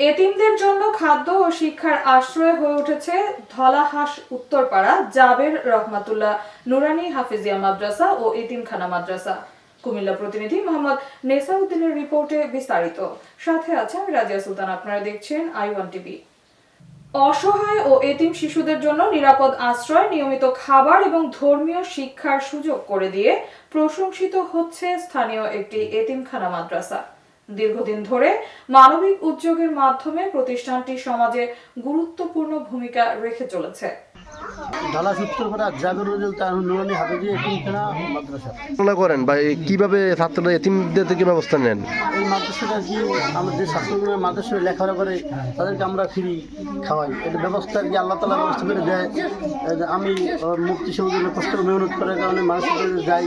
এতিমদের জন্য খাদ্য ও শিক্ষার আশ্রয় হয়ে উঠেছে ধলাহাঁস উত্তরপাড়া জাবের রহমাতুল্লাহ নুরানি হাফিজিয়া মাদ্রাসা ও এতিমখানা মাদ্রাসা। কুমিল্লা প্রতিনিধি মোহাম্মদ নেসাউদ্দিনের রিপোর্টে বিস্তারিত। সাথে আছে আমি রাজিয়া সুলতান, আপনারা দেখছেন আই ওয়ান টিভি। অসহায় ও এতিম শিশুদের জন্য নিরাপদ আশ্রয়, নিয়মিত খাবার এবং ধর্মীয় শিক্ষার সুযোগ করে দিয়ে প্রশংসিত হচ্ছে স্থানীয় একটি এতিমখানা মাদ্রাসা। দীর্ঘদিন ধরে মানবিক উদ্যোগের মাধ্যমে প্রতিষ্ঠানটি সমাজে গুরুত্বপূর্ণ ভূমিকা রেখে চলেছে। করেন বা কীভাবে ছাত্ররা এতিমদের থেকে ব্যবস্থা নেন? এই মাদ্রাসাটা কি আমাদের যে ছাত্রগুলো মাদ্রাসায় লেখাপড়া করে তাদেরকে আমরা ফ্রি খাওয়াই? এটা ব্যবস্থা আর কি আল্লাহ তালা ব্যবস্থা করে দেয়? আমি মুক্তি সৌজন্য কষ্ট মেহনত করার কারণে মানুষের যাই।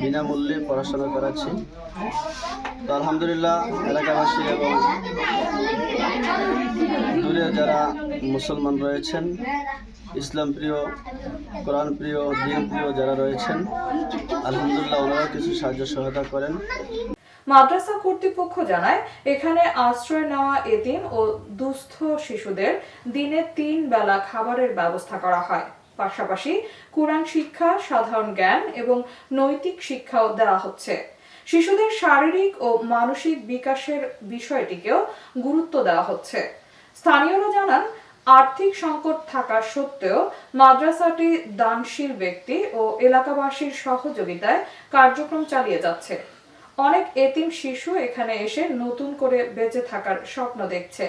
বিনামূল্যে পড়াশোনা করাচ্ছি। তো আলহামদুলিল্লাহ, এলাকাবাসী এবং দূরে যারা মুসলমান রয়েছেন, ইসলাম প্রিয়, কোরআন প্রিয়, দিন প্রিয় যারা রয়েছেন, আলহামদুলিল্লাহ ওনারাও কিছু সাহায্য সহায়তা করেন। মাদ্রাসা কর্তৃপক্ষ জানায়, এখানে আশ্রয় নেওয়া এতিম ও দুস্থ শিশুদের দিনে তিন বেলা খাবারের ব্যবস্থা করা হয়। পাশাপাশি কোরআন শিক্ষা, সাধারণ জ্ঞান এবং নৈতিক শিক্ষাও দেওয়া হচ্ছে। শিশুদের শারীরিক ও মানসিক বিকাশের বিষয়টিকেও গুরুত্ব দেওয়া হচ্ছে। স্থানীয়রা জানান, আর্থিক সংকট থাকা সত্ত্বেও মাদ্রাসাটি দানশীল ব্যক্তি ও এলাকাবাসীর সহযোগিতায় কার্যক্রম চালিয়ে যাচ্ছে। অনেক এতিম শিশু এখানে এসে নতুন করে বেঁচে থাকার স্বপ্ন দেখছে।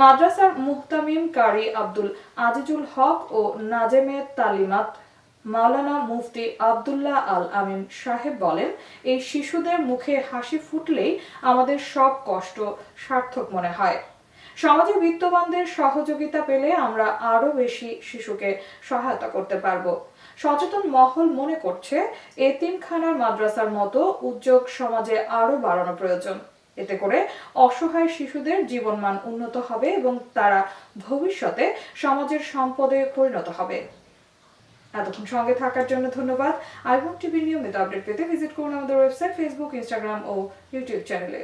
মাদ্রাসার মুহতামিম কারি আব্দুল আজিজুল হক ও নাজেমে তালিমাত মাওলানা মুফতি আব্দুল্লাহ আল আমিন সাহেব বলেন, এই শিশুদের মুখে হাসি ফুটলেই আমাদের সব কষ্ট সার্থক মনে হয়। সমাজে বিত্তবানদের সহযোগিতা পেলে আমরা আরও বেশি শিশুকে সহায়তা করতে পারব। সচেতন মহল মনে করছে, এতিমখানার মাদ্রাসার মতো উদ্যোগ সমাজে আরও বাড়ানো প্রয়োজন। এতে করে অসহায় শিশুদের জীবনমান উন্নত হবে এবং তারা ভবিষ্যতে সমাজের সম্পদে পরিণত হবে। এতক্ষণ সঙ্গে থাকার জন্য ধন্যবাদ। আইবন টিভি নিয়মিত আপডেট পেতে ভিজিট করুন আমাদের ওয়েবসাইট ফেসবুক ইনস্টাগ্রাম ও ইউটিউব চ্যানেলে